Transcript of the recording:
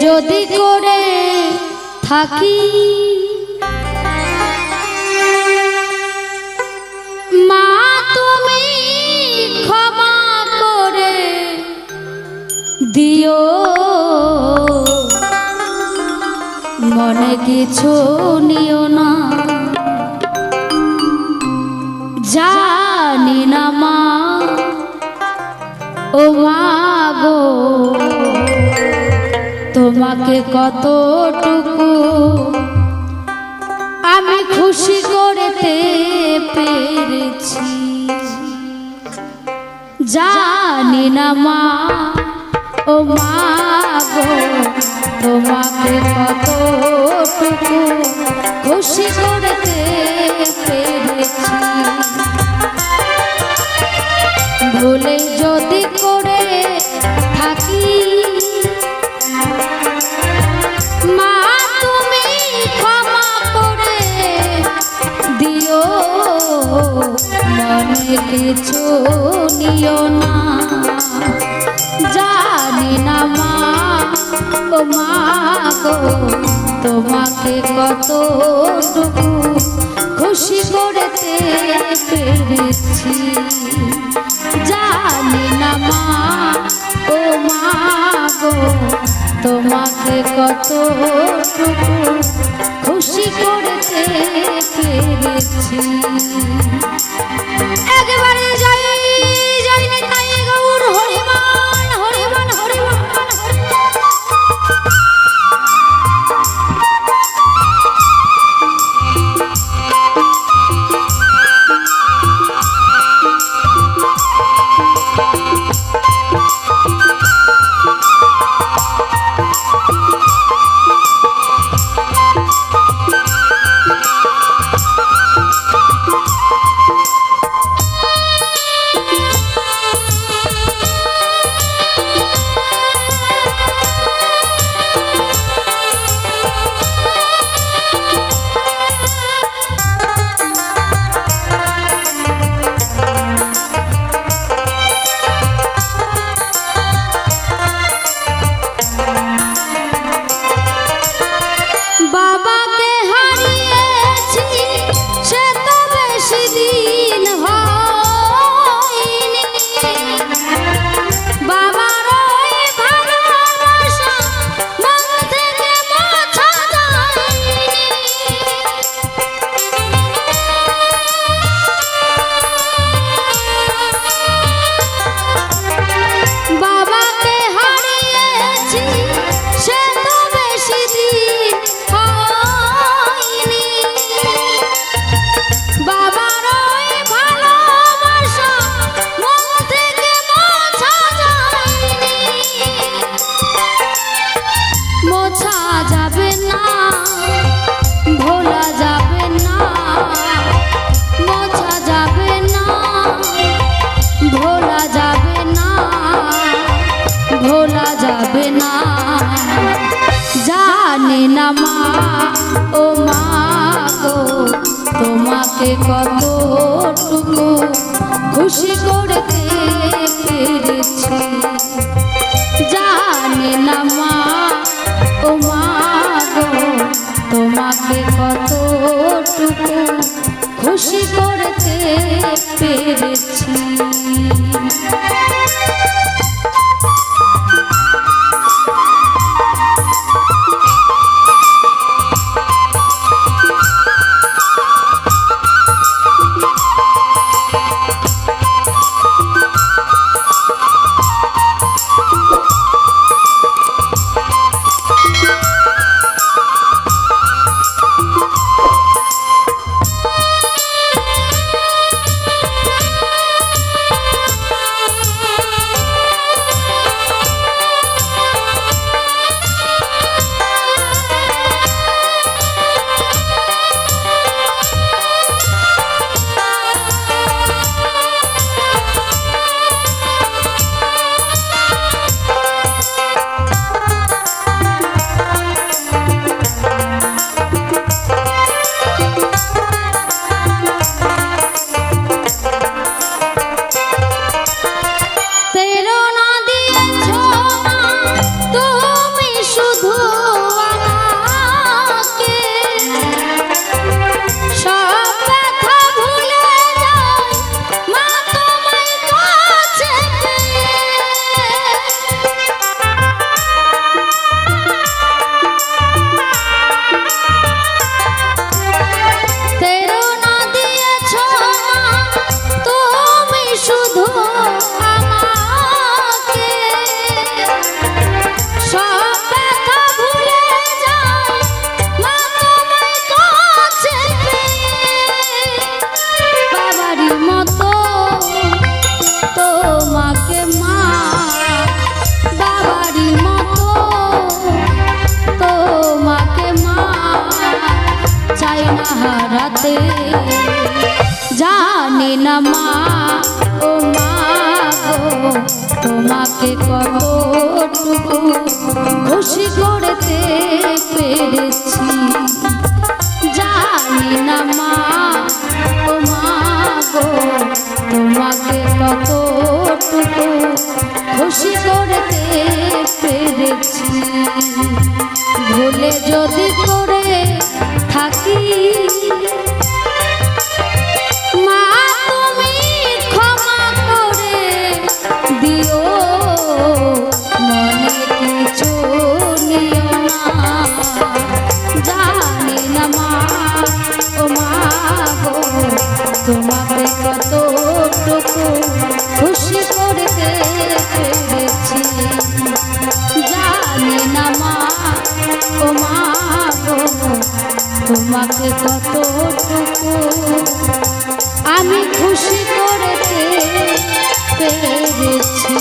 যদি করে থাকি। মা তুমি ক্ষমা করে দিও। মনে কিছু নিও না। তোমাকে কতটুকু? আমি খুশি করতে পেরেছি। জানি না মা, ও মা গো, তোমাকে কতটুকু? খুশি করতে পেরেছি। ভুলে যদি করে মনে কিছু নিও না। জানি না মা, ও মা গো, তোমাকে কতটুকু খুশি করতে পেরেছি। জানি না মা, ও মা গো, তোমাকে কতটুকু খুশি করতে পেরেছি। একেবারে যাই কতটুকু খুশি করতে পেরেছি জানে না মা মা তোমাকে কতটুকু খুশি করতে পেরেছি জানি না মা, ও মা গো, তোমাকে কতটুকু খুশি করতে পেরেছি। জানি না মা, ও মা গো, তোমাকে কতটুকু খুশি করতে পেরেছি। ভুলে যদি করে থাকি তোমাকে কতটুকু খুশি করতে পেরেছি জানি না মা ও মা তোমাকে কতটুকু আমি খুশি করতে পেরেছি।